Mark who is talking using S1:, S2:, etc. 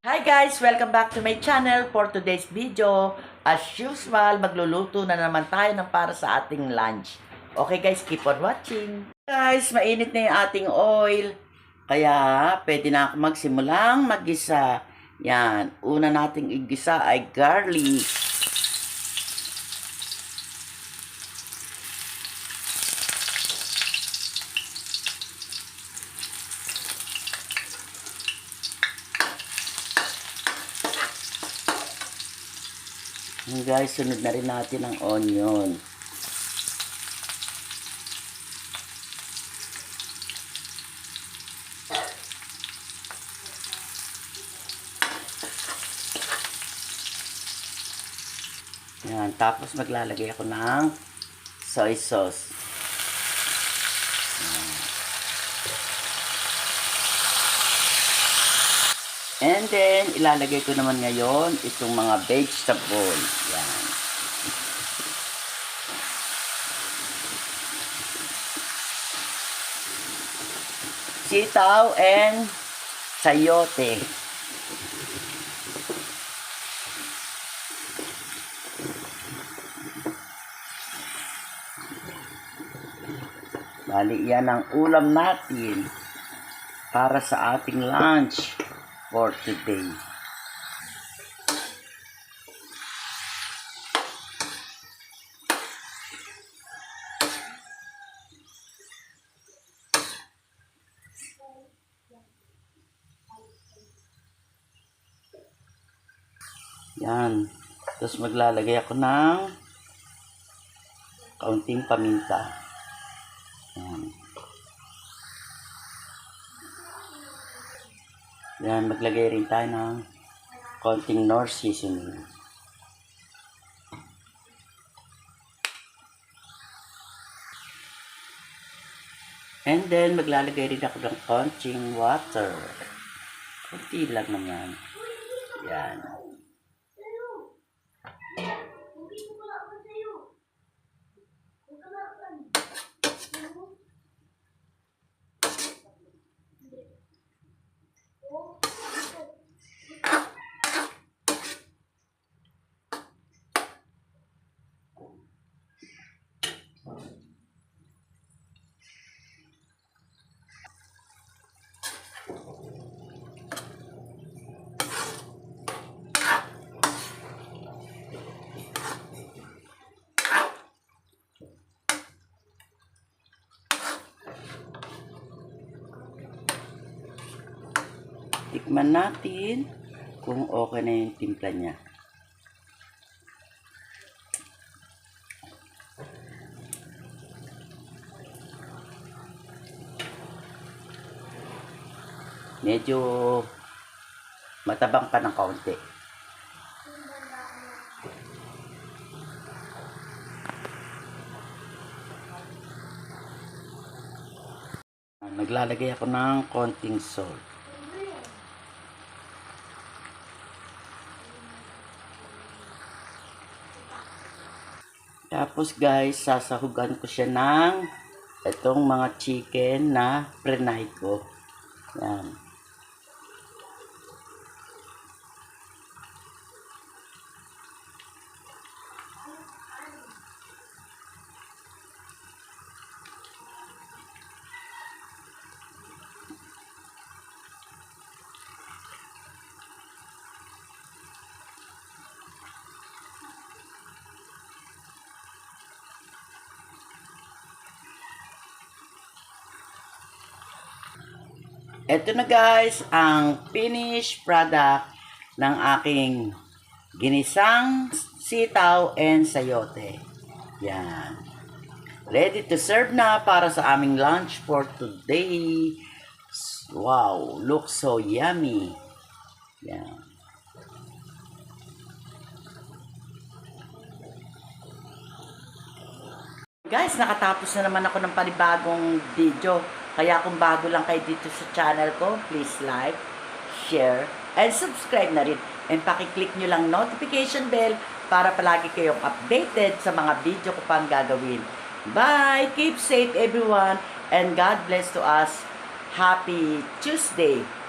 S1: Hi guys! Welcome back to my channel for today's video. As usual, magluluto na naman tayo ng para sa ating lunch. Okay guys, keep on watching. Guys, mainit na yung ating oil. Kaya, pwede na ako magsimulang magisa. Yan, una nating igisa ay garlic. Yan guys, sunod na rin natin ang onion. Yan, tapos maglalagay ako ng soy sauce. And then, ilalagay ko naman ngayon itong mga vegetable. Yan. Sitaw and sayote. Bali, yan ang ulam natin para sa ating lunch for today. Yan. Tapos maglalagay ako ng kaunting paminta. Yan. Yan, maglagay rin tayo ng konting nor seasoning. And then, maglalagay rin ako ng konting water. Kunti lang naman. Yan. Tikman natin kung okay na yung timpla niya. Medyo matabang pa ng kaunti. Naglalagay ako ng konting salt. Tapos guys, sasahugan ko siya ng itong mga chicken na prenay ko. Yan. Ito na guys, ang finished product ng aking ginisang sitaw and sayote. Yan. Ready to serve na para sa aming lunch for today. Wow, looks so yummy. Yan. Guys, nakatapos na naman ako ng panibagong video. Kaya kung bago lang kayo dito sa channel ko, please like, share, and subscribe na rin. And pakiclick nyo lang notification bell para palagi kayong updated sa mga video ko pang gagawin. Bye! Keep safe everyone and God bless to us. Happy Tuesday!